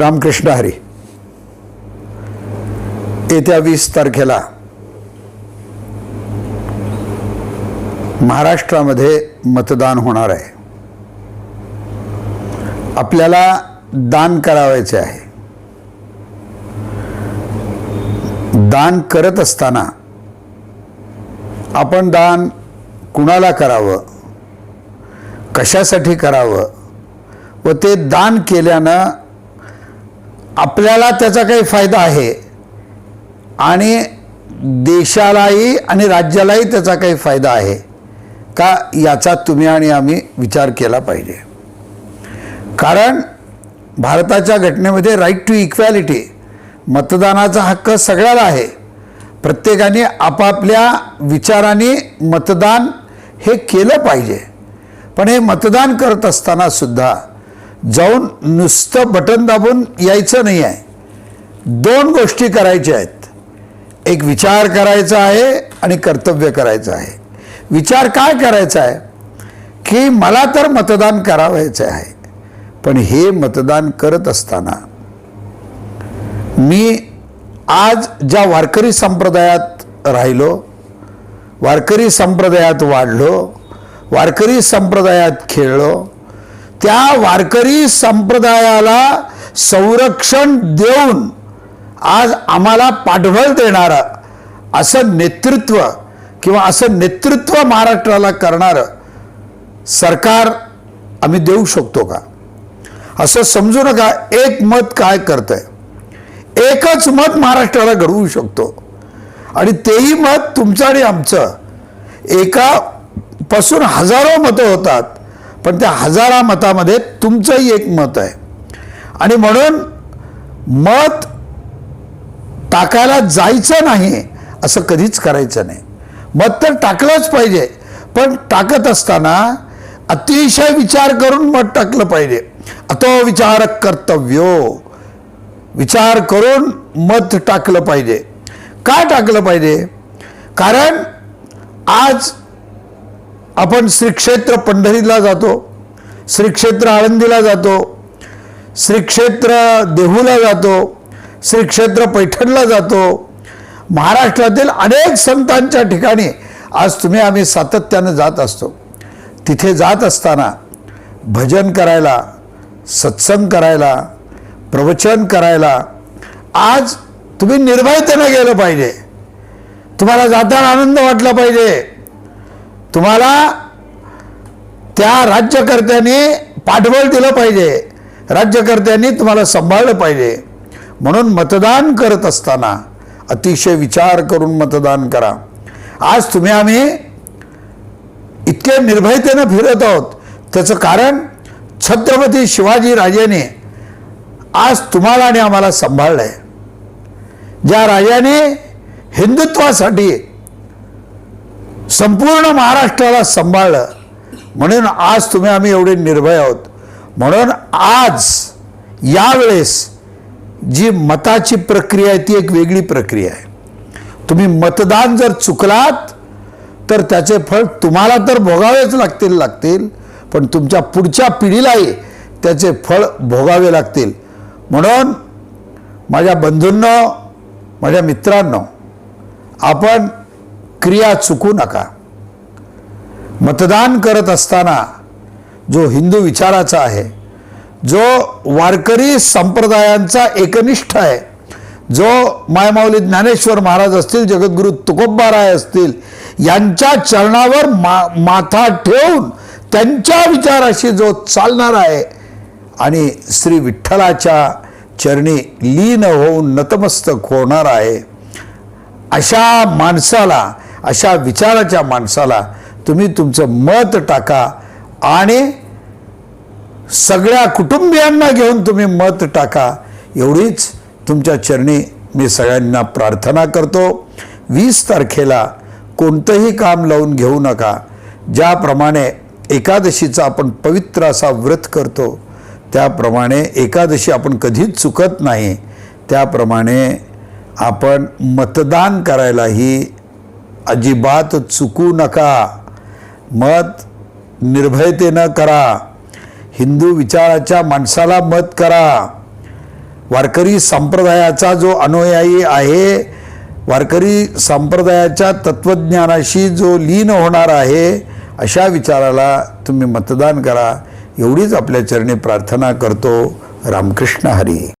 रामकृष्ण हरी येत्या वीस तारखेला महाराष्ट्रामध्ये मतदान होणार आहे. आपल्याला दान करावायचे आहे. दान करत असताना आपण दान कुणाला करावं कशासाठी करावं व ते दान केल्यानं आपल्याला त्याचा काही फायदा आहे. आणि देशालाही आणि राज्यालाही त्याचा काही फायदा आहे. का याचा तुम्ही आणि आम्ही विचार केला पाहिजे. कारण भारताच्या घटनेमध्ये राईट टू इक्वॅलिटी मतदानाचा हक्क सगळ्याला आहे. प्रत्येकाने आपापल्या विचाराने मतदान हे केलं पाहिजे. पण हे मतदान करत असताना सुद्धा जाऊन नुसतं बटन दाबून यायचं नाही आहे. दोन गोष्टी करायच्या आहेत. एक विचार करायचा आहे आणि कर्तव्य करायचं आहे. विचार काय करायचा आहे? की मला तर मतदान करावायचं आहे. पण हे मतदान करत असताना मी आज ज्या वारकरी संप्रदायात राहिलो वारकरी संप्रदायात वाढलो वारकरी संप्रदायात खेळलो त्या वारकरी संप्रदायाला संरक्षण देऊन आज आम्हाला पाठबळ देणारं असं नेतृत्व किंवा असं नेतृत्व महाराष्ट्राला करणारं सरकार आम्ही देऊ शकतो का? असं समजू नका एक मत काय करतंय? एकच मत महाराष्ट्राला घडवू शकतो. आणि तेही मत तुमचं आणि आमचं. एका पासून हजारो मतं होतात. पण त्या हजारा मतामध्ये तुमचंही एक मत आहे. आणि म्हणून मत टाकायला जायचं नाही असं कधीच करायचं नाही. मत तर टाकलंच पाहिजे पण टाकत असताना अतिशय विचार करून मत टाकलं पाहिजे. अतो विचार कर्तव्यो विचार करून मत टाकलं पाहिजे. काय टाकलं पाहिजे? कारण आज आपण श्रीक्षेत्र पंढरीला जातो श्रीक्षेत्र आळंदीला जातो श्रीक्षेत्र देहूला जातो श्रीक्षेत्र पैठणला जातो. महाराष्ट्रातील अनेक संतांच्या ठिकाणी आज तुम्ही आम्ही सातत्यानं जात असतो. तिथे जात असताना भजन करायला सत्संग करायला प्रवचन करायला आज तुम्ही निर्भयतेनं गेलं पाहिजे. तुम्हाला जाताना आनंद वाटला पाहिजे. तुम्हाला त्या राज्यकर्त्यांनी पाठबळ दिलं पाहिजे. राज्यकर्त्यांनी तुम्हाला सांभाळलं पाहिजे. म्हणून मतदान करत असताना अतिशय विचार करून मतदान करा. आज तुम्ही आम्ही इतके निर्भयतेनं फिरत आहोत. त्याचं कारण छत्रपती शिवाजी राजेने आज तुम्हाला आणि आम्हाला सांभाळलं आहे ज्या राजाने हिंदुत्वासाठी संपूर्ण महाराष्ट्राला सांभाळलं. म्हणून आज तुम्ही आम्ही एवढे निर्भय आहोत. म्हणून आज यावेळेस जी मताची प्रक्रिया आहे ती एक वेगळी प्रक्रिया आहे. तुम्ही मतदान जर चुकलात तर त्याचे फळ तुम्हाला तर भोगावेच लागतील लागतील. पण तुमच्या पुढच्या पिढीलाही त्याचे फळ भोगावे लागतील. म्हणून माझ्या बंधूंनो माझ्या मित्रांनो आपण क्रिया चुकू नका. मतदान करत असताना जो हिंदू विचाराचा आहे जो वारकरी संप्रदायांचा एकनिष्ठ आहे जो मायमाऊली ज्ञानेश्वर महाराज असतील जगद्गुरू तुकोबाराय असतील यांच्या चरणावर मा माथा ठेवून त्यांच्या विचाराशी जो चालणार आहे आणि श्री विठ्ठलाच्या चरणी लीन होऊन नतमस्तक होणार आहे अशा माणसाला अशा विचाराच्या माणसाला तुम्ही तुमचं मत टाका आणि सगळ्या कुटुंबियांना घेऊन तुम्ही मत टाका. एवढीच तुमच्या चरणी मी सगळ्यांना प्रार्थना करतो. वीस तारखेला कोणतंही काम लावून घेऊ नका. ज्याप्रमाणे एकादशीचा आपण पवित्र असा व्रत करतो त्याप्रमाणे एकादशी आपण कधीच चुकत नाही. त्याप्रमाणे आपण मतदान करायलाही अजिबात चुकू नका. मत निर्भयतेनं करा. हिंदू विचाराच्या माणसाला मत करा. वारकरी संप्रदायाचा जो अनुयायी आहे वारकरी संप्रदायाच्या तत्त्वज्ञानाशी जो लीन होणार आहे अशा विचाराला तुम्ही मतदान करा. एवढीच आपल्या चरणी प्रार्थना करतो. रामकृष्ण हरी.